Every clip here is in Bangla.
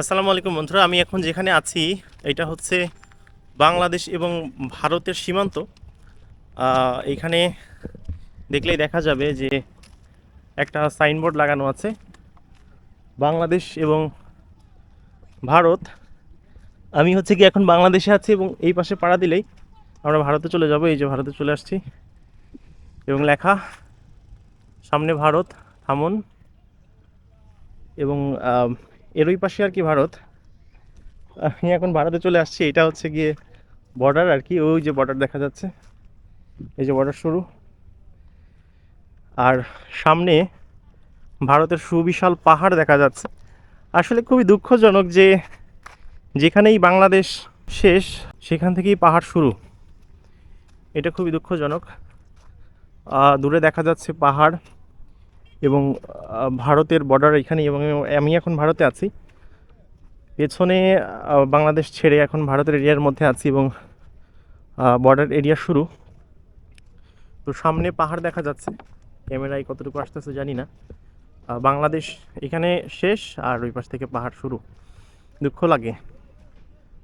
আসসালামু আলাইকুম বন্ধুরা আমি এখন যেখানে আছি এটা হচ্ছে বাংলাদেশ এবং ভারতের সীমান্ত। আহ, এইখানে দেখলেই দেখা যাবে যে একটা সাইনবোর্ড লাগানো আছে বাংলাদেশ এবং ভারত। আমি হচ্ছে কি এখন বাংলাদেশে আছি এবং এই পাশে পাড়া দিলেই আমরা ভারতে চলে যাব এই যে ভারতে চলে আসছি। এবং লেখা সামনে ভারত থামুন। এবং এর ওই পাশে আর কি ভারত। আমি এখন ভারতে চলে আসছি, এটা হচ্ছে গিয়ে বর্ডার আর কি, ওই যে বর্ডার দেখা যাচ্ছে। এই যে বর্ডার শুরু। আর সামনে ভারতের সুবিশাল পাহাড় দেখা যাচ্ছে। আসলে খুবই দুঃখজনক যে যেখানেই বাংলাদেশ শেষ, সেখান থেকেই পাহাড় শুরু। এটা খুবই দুঃখজনক। দূরে দেখা যাচ্ছে পাহাড়। এবং ভারতের বর্ডার এখানে এবং আমি এখন ভারতে আছি। পেছনে বাংলাদেশ ছেড়ে এখন ভারতের এরিয়ার মধ্যে আছি এবং বর্ডার এরিয়া শুরু। তো সামনে পাহাড় দেখা যাচ্ছে। ক্যামেরায় কতটুকু আসতেছে জানি না। বাংলাদেশ এখানে শেষ আর ওই পাশ থেকে পাহাড় শুরু। দুঃখ লাগে।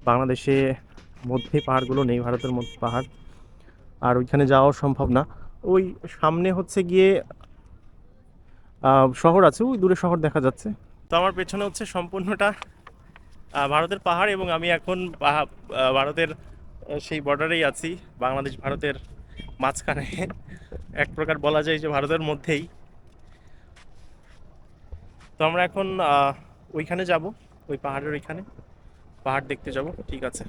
বাংলাদেশে মধ্যে পাহাড়গুলো নেই, ভারতের মধ্যে পাহাড়। আর ওইখানে যাওয়াও সম্ভব না। ওই সামনে হচ্ছে গিয়ে শহর আছে, ওই দূরে শহর দেখা যাচ্ছে। তো আমার পেছনে হচ্ছে সম্পূর্ণটা ভারতের পাহাড় এবং আমি এখন ভারতের সেই বর্ডারেই আছি, বাংলাদেশ, ভারতের মাঝখানে। এক প্রকার বলা যায় যে ভারতের মধ্যেই। তো আমরা এখন ওইখানে যাব, ওই পাহাড়ের ওইখানে। পাহাড় দেখতে যাব, ঠিক আছে।